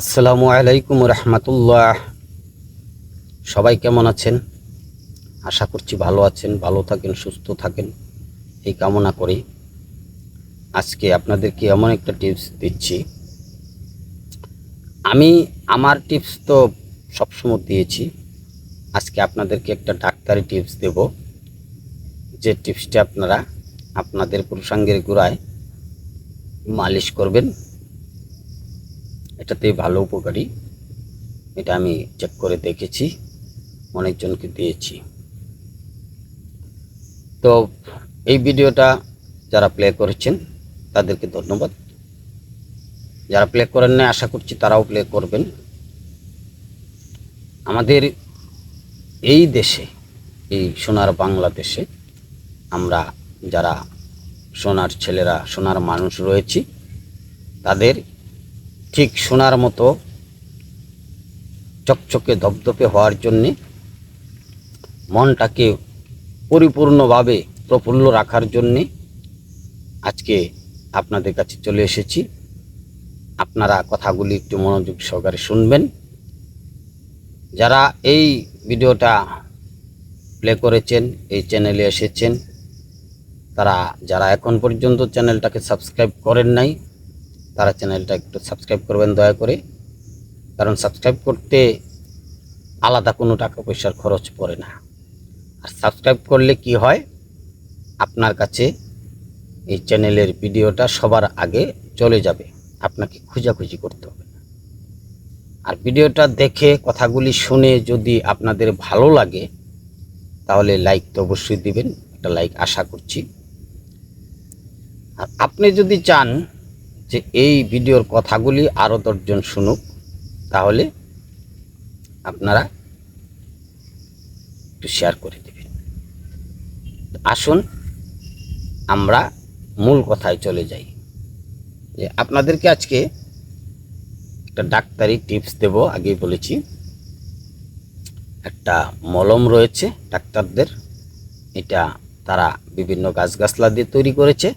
আসসালামু আলাইকুম রহমতুল্লাহ। সবাই কেমন আছেন? আশা করছি ভালো আছেন, ভালো থাকেন, সুস্থ থাকেন। এই কামনা করি। আজকে আপনাদেরকে এমন একটা টিপস দিচ্ছি। আমি আমার টিপস তো সবসময় দিয়েছি। আজকে আপনাদেরকে একটা ডাক্তারি টিপস দেব। যে টিপসটা আপনারা আপনাদের পুরুষাঙ্গের গোড়ায় মালিশ করবেন। এটাতে ভালো উপকারী। এটা আমি চেক করে দেখেছি, অনেকজনকে দিয়েছি। তো এই ভিডিওটা যারা প্লে করেছেন, তাদেরকে ধন্যবাদ। যারা প্লে করেন না আশা করছি তারাও প্লে করবেন। আমাদের এই দেশে, এই সোনার বাংলাদেশে আমরা যারা সোনার ছেলেরা, সোনার মানুষ রয়েছি, তাদের ঠিক সোনার মতো চকচকে ধপধপে হওয়ার জন্যে মনটাকে পরিপূর্ণভাবে প্রফুল্ল রাখার জন্যে আজকে আপনাদের কাছে চলে এসেছি। আপনারা কথাগুলি একটু মনোযোগ সহকারে শুনবেন। যারা এই ভিডিওটা প্লে করেছেন, এই চ্যানেলে এসেছেন, তারা যারা এখন পর্যন্ত চ্যানেলটাকে সাবস্ক্রাইব করেন নাই তারা চ্যানেলটা একটু সাবস্ক্রাইব করবেন দয়া করে। কারণ সাবস্ক্রাইব করতে আলাদা কোনো টাকা পয়সার খরচ পড়ে না। আর সাবস্ক্রাইব করলে কি হয়? আপনার কাছে এই চ্যানেলের ভিডিওটা সবার আগে চলে যাবে। আপনাকে খুঁজাখুঁজি করতে হবে। আর ভিডিওটা দেখে কথাগুলি শুনে যদি আপনাদের ভালো লাগে, তাহলে লাইক তো অবশ্যই দিবেন। একটা লাইক আশা করছি। আর আপনি যদি চান যে এই ভিডিওর কথাগুলি আরও দশজন শুনুক, তাহলে আপনারা একটু শেয়ার করে দেবেন। আসুন, আমরা মূল কথায় চলে যাই। যে আপনাদেরকে আজকে একটা ডাক্তারি টিপস দেব, আগেই বলেছি। একটা মলম রয়েছে ডাক্তারদের, এটা তারা বিভিন্ন গাছগাছলা দিয়ে তৈরি করেছে।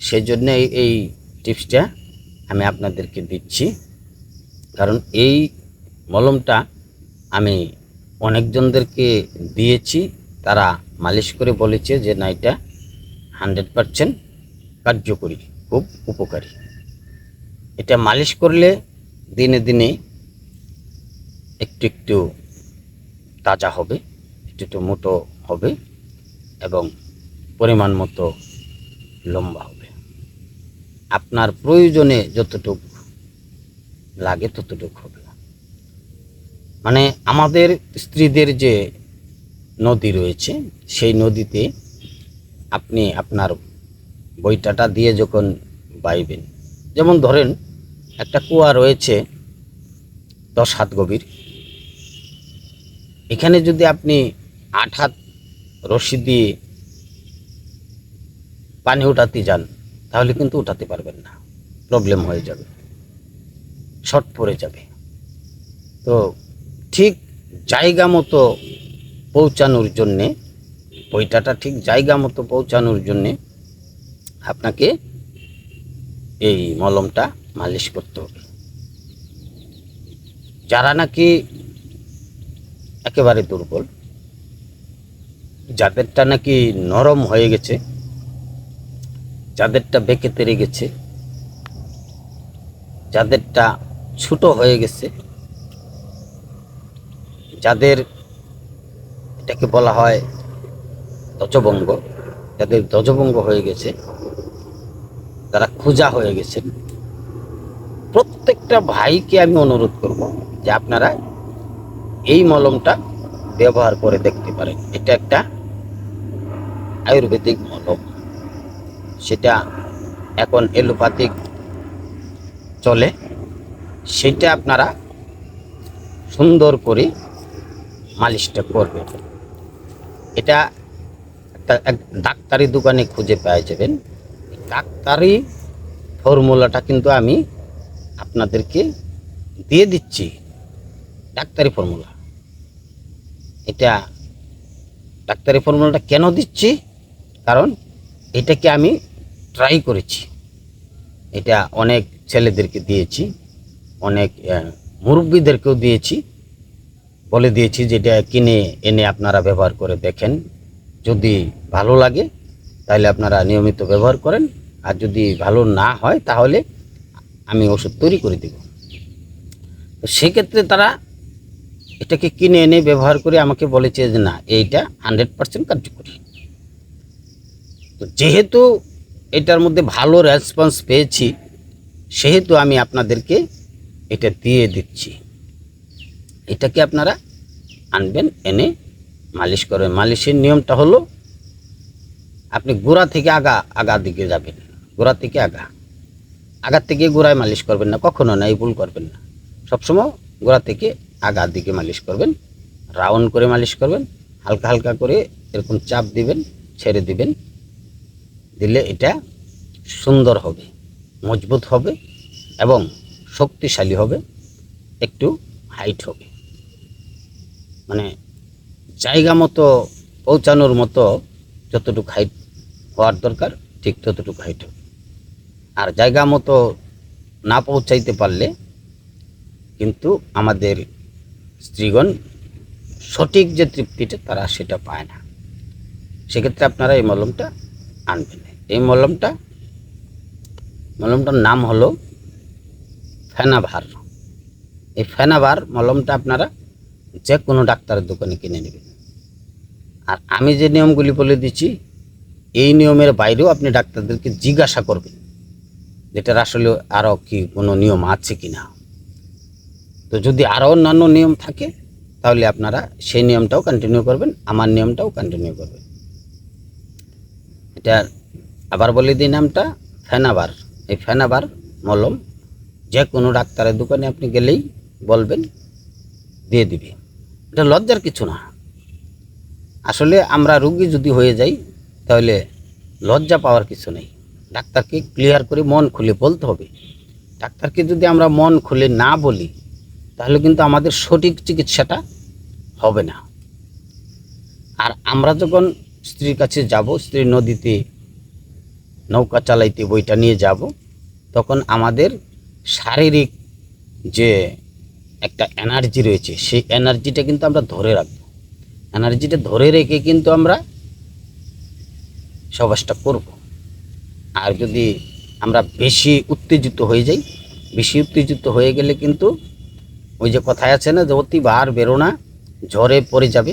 সেই জন্য এই- এই টিপসটা আমি আপনাদেরকে দিচ্ছি। কারণ এই মলমটা আমি অনেকজনদেরকে দিয়েছি, তারা মালিশ করে বলেছে যে না, এটা হান্ড্রেড পারসেন্ট কার্যকরী, খুব উপকারী। এটা মালিশ করলে দিনে দিনে একটু একটু তাজা হবে, একটু একটু মোটো হবে এবং পরিমাণ মতো লম্বা হবে। আপনার প্রয়োজনে যতটুকু লাগে ততটুকু হবে। মানে আমাদের স্ত্রীদের যে নদী রয়েছে, সেই নদীতে আপনি আপনার বইটাটা দিয়ে যখন বাইবেন, যেমন ধরেন একটা কুয়া রয়েছে দশ হাত গভীর। এখানে যদি আপনি আট হাত রশি দিয়ে পানি উঠাতে যান তাহলে কিন্তু উঠাতে পারবেন না। প্রবলেম হয়ে যাবে। শর্ট পড়ে যাবে। তো ঠিক জায়গা মতো পৌঁছানোর জন্যে বইটাটা ঠিক জায়গা মতো পৌঁছানোর জন্যে আপনাকে এই মলমটা মালিশ করতে হবে। যারা নাকি একেবারে দুর্বল, যাদেরটা নাকি নরম হয়ে গেছে যাদেরটা বেঁকে তেরে গেছে, যাদেরটা ছোট হয়ে গেছে, যাদের এটাকে বলা হয় ধ্বজভঙ্গ, যাদের ধ্বজভঙ্গ হয়ে গেছে, তারা খোঁজা হয়ে গেছেন প্রত্যেকটা ভাইকে আমি অনুরোধ করব যে আপনারা এই মলমটা ব্যবহার করে দেখতে পারেন। এটা একটা আয়ুর্বেদিক মলম। সেটা এখন এলোপ্যাথিক চলে, সেটা আপনারা সুন্দর করে মালিশটা করবেন। এটা একটা এক ডাক্তারি দোকানে খুঁজে পেয়ে যাবেন। ডাক্তারি ফর্মুলাটা কিন্তু আমি আপনাদেরকে দিয়ে দিচ্ছি। ডাক্তারি ফর্মুলা। এটা ডাক্তারি ফর্মুলাটা কেন দিচ্ছি? কারণ এটাকে আমি ট্রাই করেছি। এটা অনেক ছেলেদেরকে দিয়েছি, অনেক মুরব্বীদেরকেও দিয়েছি। বলে দিয়েছি যেটা কিনে এনে আপনারা ব্যবহার করে দেখেন। যদি ভালো লাগে, তাহলে আপনারা নিয়মিত ব্যবহার করেন। আর যদি ভালো না হয়, তাহলে আমি ওষুধ তৈরি করে দেব। তো সেক্ষেত্রে তারা এটাকে কিনে এনে ব্যবহার করে আমাকে বলেছে যে না, এইটা হান্ড্রেড পার্সেন্ট কার্যকরী। তো যেহেতু এটার মধ্যে ভালো রেসপন্স পেয়েছি, সেহেতু আমি আপনাদেরকে এটা দিয়ে দিচ্ছি। এটাকে আপনারা আনবেন, এনে মালিশ করবেন। মালিশের নিয়মটা হলো, আপনি গোড়া থেকে আগা আগা দিকে যাবেন। গোড়া থেকে আগা। আগার থেকে গোড়ায় মালিশ করবেন না, কখনো না, এই ভুল করবেন না। সবসময় গোড়া থেকে আগার দিকে মালিশ করবেন, রাউন্ড করে মালিশ করবেন, হালকা হালকা করে এরকম চাপ দিবেন, ছেড়ে দিবেন। দিলে এটা সুন্দর হবে, মজবুত হবে এবং শক্তিশালী হবে, একটু হাইট হবে। মানে জায়গা মতো পৌঁছানোর মতো যতটুকু হাইট হওয়ার দরকার, ঠিক ততটুকু হাইট হবে। আর জায়গা মতো না পৌঁছাইতে পারলে কিন্তু আমাদের স্ত্রীগণ সঠিক যে তৃপ্তিটা তারা সেটা পায় না। সেক্ষেত্রে আপনারা এই মলমটা আনবেন। এই মলমটা, মলমটার নাম হলো ফেনাভার। এই ফেনাভার মলমটা আপনারা যে কোনো ডাক্তারের দোকানে কিনে নেবেন। আর আমি যে নিয়মগুলি বলে দিচ্ছি, এই নিয়মের বাইরেও আপনি ডাক্তারদেরকে জিজ্ঞাসা করবেন, যেটার আসলে আরও কি কোনো নিয়ম আছে কি না। তো যদি আরও অন্যান্য নিয়ম থাকে, তাহলে আপনারা সেই নিয়মটাও কন্টিনিউ করবেন, আমার নিয়মটাও কন্টিনিউ করবেন। এটা আবার বলে দিই নামটা, ফেনাবার। এই ফেনাবার মলম যে কোনো ডাক্তারের দোকানে আপনি গেলেই বলবেন, দিয়ে দিবে। এটা লজ্জার কিছু না। আসলে আমরা রুগী যদি হয়ে যাই, তাহলে লজ্জা পাওয়ার কিছু নেই। ডাক্তারকে ক্লিয়ার করে মন খুলে বলতে হবে। ডাক্তারকে যদি আমরা মন খুলে না বলি, তাহলে কিন্তু আমাদের সঠিক চিকিৎসাটা হবে না। আর আমরা যখন স্ত্রীর কাছে যাব, স্ত্রী নদীতে নৌকা চালাইতে বইটা নিয়ে যাব। তখন আমাদের শারীরিক যে একটা এনার্জি রয়েছে, সেই এনার্জিটা কিন্তু আমরা ধরে রাখব। এনার্জিটা ধরে রেখে কিন্তু আমরা সবাসটা করব। আর যদি আমরা বেশি উত্তেজিত হয়ে যাই, বেশি উত্তেজিত হয়ে গেলে কিন্তু ওই যে কথায় আছে না যে অতি বার বেরো না, ঝড়ে পড়ে যাবে।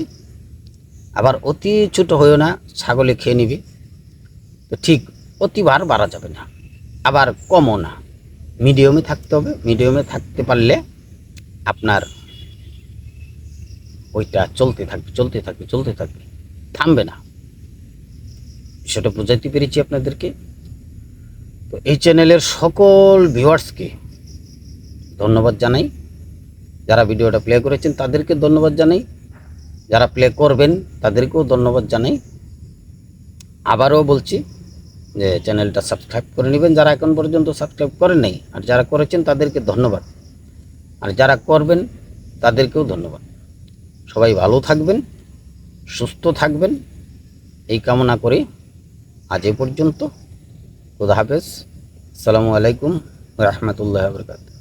আবার অতি ছোট হয়েও না, ছাগলে খেয়ে নিবে। তো ঠিক অতিবার বাড়া যাবে না। আবার কমও না। মিডিয়ামে থাকতে হবে। মিডিয়ামে থাকতে পারলে আপনার ওইটা চলতে থাকবে চলতে থাকবে চলতে থাকবে। থামবে না। সেটা বোঝাইতে পেরেছি আপনাদেরকে। তো এই চ্যানেলের সকল ভিউয়ার্সকে ধন্যবাদ জানাই। যারা ভিডিওটা প্লে করেছেন, তাদেরকে ধন্যবাদ জানাই। যারা প্লে করবেন, তাদেরকেও ধন্যবাদ জানাই। আবারও বলছি যে চ্যানেলটা সাবস্ক্রাইব করে নেবেন, যারা এখন পর্যন্ত সাবস্ক্রাইব করেন নাই, আর যারা করেছেন তাদেরকে ধন্যবাদ। আর যারা করবেন, তাদেরকেও ধন্যবাদ। সবাই ভালো থাকবেন, সুস্থ থাকবেন। এই কামনা করে আজ এ পর্যন্ত। খুদা হাফেজ। আসসালামু আলাইকুম রহমতুল্লাহ বরকাত